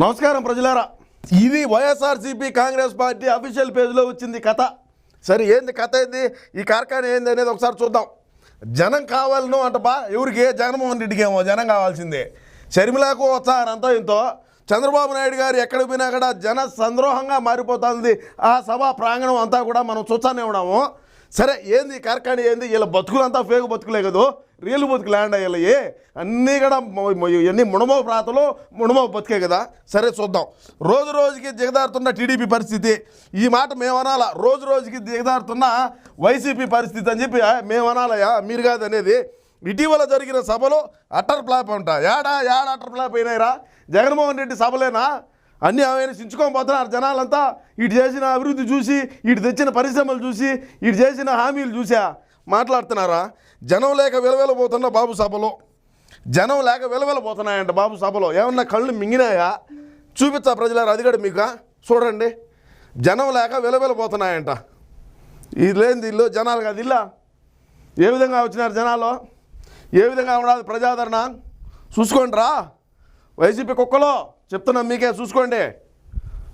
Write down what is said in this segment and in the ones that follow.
నమస్కారం ప్రజలారా. ఇది వైఎస్ఆర్సీపీ కాంగ్రెస్ పార్టీ అఫీషియల్ పేజ్లో వచ్చింది కథ. సరే ఏంది కథ ఏంది ఈ కార్ఖానా ఏంది అనేది ఒకసారి చూద్దాం. జనం కావాలను అంట బా ఎవరికి? జగన్మోహన్ రెడ్డికి ఏమో జనం కావాల్సిందే. షర్మిలకు వచ్చారంతో ఇంతో. చంద్రబాబు నాయుడు గారు ఎక్కడ పోయినా కూడా జన సంద్రోహంగా మారిపోతుంది. ఆ సభా ప్రాంగణం అంతా కూడా మనం చూస్తానే ఉన్నాము. సరే ఏంది ఈ ఏంది? వీళ్ళ బతుకులంతా ఫేక్ బతుకులే కదా? రియల్ బతుకు ల్యాండ్ అయ్యాయి అన్నీ కూడా ఇవన్నీ ముణమో ప్రాతలు ముణమో బతికే కదా? సరే చూద్దాం. రోజు రోజుకి దిగదారుతున్న టీడీపీ పరిస్థితి. ఈ మాట మేము రోజు రోజుకి దిగదారుతున్న వైసీపీ పరిస్థితి అని చెప్పి మేమనాలయా మీరు కాదనేది అనేది. ఇటీవల జరిగిన సభలో అటర్ ఫ్లాప్ అంట. ఏడా ఏడా అటర్ ఫ్లాప్ అయినాయిరా? జగన్మోహన్ రెడ్డి సభలేనా? అన్నీ ఆయన సించుకొని పోతున్నారు జనాలంతా. ఇటు చేసిన అభివృద్ధి చూసి ఇటు తెచ్చిన పరిశ్రమలు చూసి ఇటు చేసిన హామీలు చూసా. మాట్లాడుతున్నారా? జనం లేక విలవెలబోతున్న బాబు సభలో. జనం లేక విలవెలబోతున్నాయంట బాబు సభలో. ఏమన్నా కళ్ళు మింగినాయా? చూపించా ప్రజలారు అది కూడా మీకు? చూడండి. జనం లేక విలవెలబోతున్నాయంట ఇది లేనిది ఇల్లు జనాలు కాదు ఇల్లా? ఏ విధంగా వచ్చినారు జనాలు ఏ విధంగా ఉండాలి ప్రజాదరణ? చూసుకోండి రా వైసీపీ కుక్కలో. చెప్తున్నాం మీకే చూసుకోండి.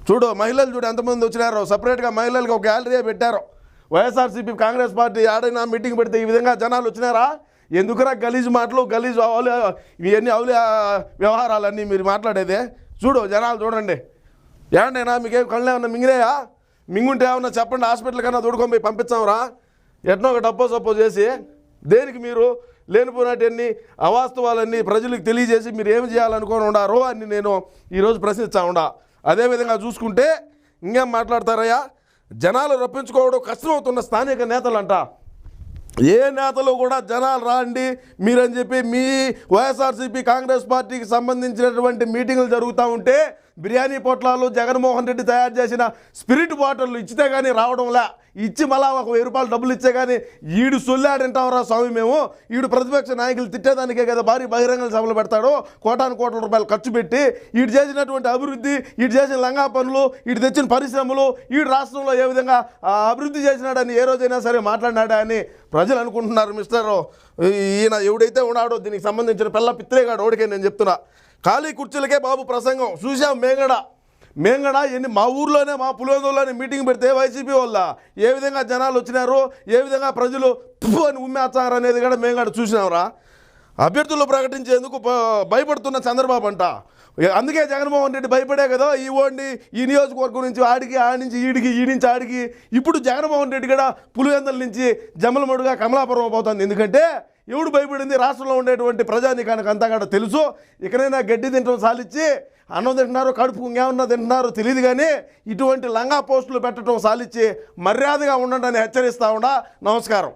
చూడు మహిళలు చూడు ఎంతమంది వచ్చినారో. సపరేట్గా మహిళలకు ఒక గ్యాలరీ పెట్టారు. వైఎస్ఆర్సీపీ కాంగ్రెస్ పార్టీ ఆడైనా మీటింగ్ పెడితే ఈ విధంగా జనాలు వచ్చినారా? ఎందుకురా గలీజ్ మాటలు గలీజ్ అవులి ఇవన్నీ అవులి వ్యవహారాలన్నీ మీరు మాట్లాడేదే? చూడు జనాలు చూడండి. ఏంటైనా మీకేం కళ్ళు ఏమన్నా మింగినాయా? మింగుంటే ఏమన్నా చెప్పండి హాస్పిటల్ కన్నా దూడుకొని పోయి పంపించాంరా ఎట్నో ఒక డబ్బో సప్పో చేసి దేనికి మీరు లేనిపోయినటువంటి అవాస్తవాలన్నీ ప్రజలకు తెలియజేసి మీరు ఏమి చేయాలనుకొని ఉండారో అని నేను ఈరోజు ప్రశ్నిస్తా ఉండా. అదేవిధంగా చూసుకుంటే ఇంకేం మాట్లాడతారయ్యా? జనాలు రప్పించుకోవడం కష్టమవుతున్న స్థానిక నేతలంట. ఏ నేతలు కూడా జనాలు రాండి మీరని చెప్పి మీ వైఎస్ఆర్సీపీ కాంగ్రెస్ పార్టీకి సంబంధించినటువంటి మీటింగులు జరుగుతూ ఉంటే బిర్యానీ పొట్లాలు జగన్మోహన్ రెడ్డి తయారు చేసిన స్పిరిట్ బాటిల్లు ఇచ్చితే కానీ రావడంలా ఇచ్చి మళ్ళా ఒక వెయ్యి రూపాయలు డబ్బులు ఇచ్చే కానీ ఈడు సొల్లాడంటావరా స్వామి మేము? ఈడు ప్రతిపక్ష నాయకులు తిట్టేదానికే కదా భారీ బహిరంగ సభలు పెడతాడు కోటాను కోట్ల రూపాయలు ఖర్చు పెట్టి ఈడు చేసినటువంటి అభివృద్ధి ఈడు చేసిన లంగా పనులు ఈడు తెచ్చిన పరిశ్రమలు ఈడు రాష్ట్రంలో ఏ విధంగా అభివృద్ధి చేసినాడని ఏ రోజైనా సరే మాట్లాడినాడా అని ప్రజలు అనుకుంటున్నారు మిస్టర్ ఈయన ఎవడైతే ఉన్నాడో దీనికి సంబంధించిన పిల్ల పిత్రేగాడు ఓడికే నేను చెప్తున్నా. ఖాళీ కుర్చీలకే బాబు ప్రసంగం. చూసాం మేంగడ. మేంగడ ఎన్ని మా ఊర్లోనే మా పులివెందులోనే మీటింగ్ పెడితే వైసీపీ వల్ల ఏ విధంగా జనాలు వచ్చినారు ఏ విధంగా ప్రజలు తుఫు అని ఉమ్మేస్తారు అనేది కూడా మేంగడ చూసినాంరా. అభ్యర్థులు ప్రకటించేందుకు భయపడుతున్న చంద్రబాబు అంట. అందుకే జగన్మోహన్ రెడ్డి భయపడే కదా ఈ ఓడిని ఈ నియోజకవర్గం నుంచి ఆడికి ఆడి నుంచి ఈడికి ఈ నుంచి ఆడికి. ఇప్పుడు జగన్మోహన్ రెడ్డి కూడా పులివెందల నుంచి జమలమడుగా కమలాపురం పోతుంది. ఎందుకంటే ఎవడు భయపడింది? రాష్ట్రంలో ఉండేటువంటి ప్రజానికానికి అంతా కూడా తెలుసు. ఇకనైనా గడ్డి తింటాం సాలిచ్చి అన్నం తింటున్నారు కడుపు ఇంకేమన్నా తింటున్నారో తెలియదు కానీ ఇటువంటి లంగా పోస్టులు పెట్టడం సాలిచ్చి మర్యాదగా ఉండండి అని హెచ్చరిస్తా ఉండా నమస్కారం.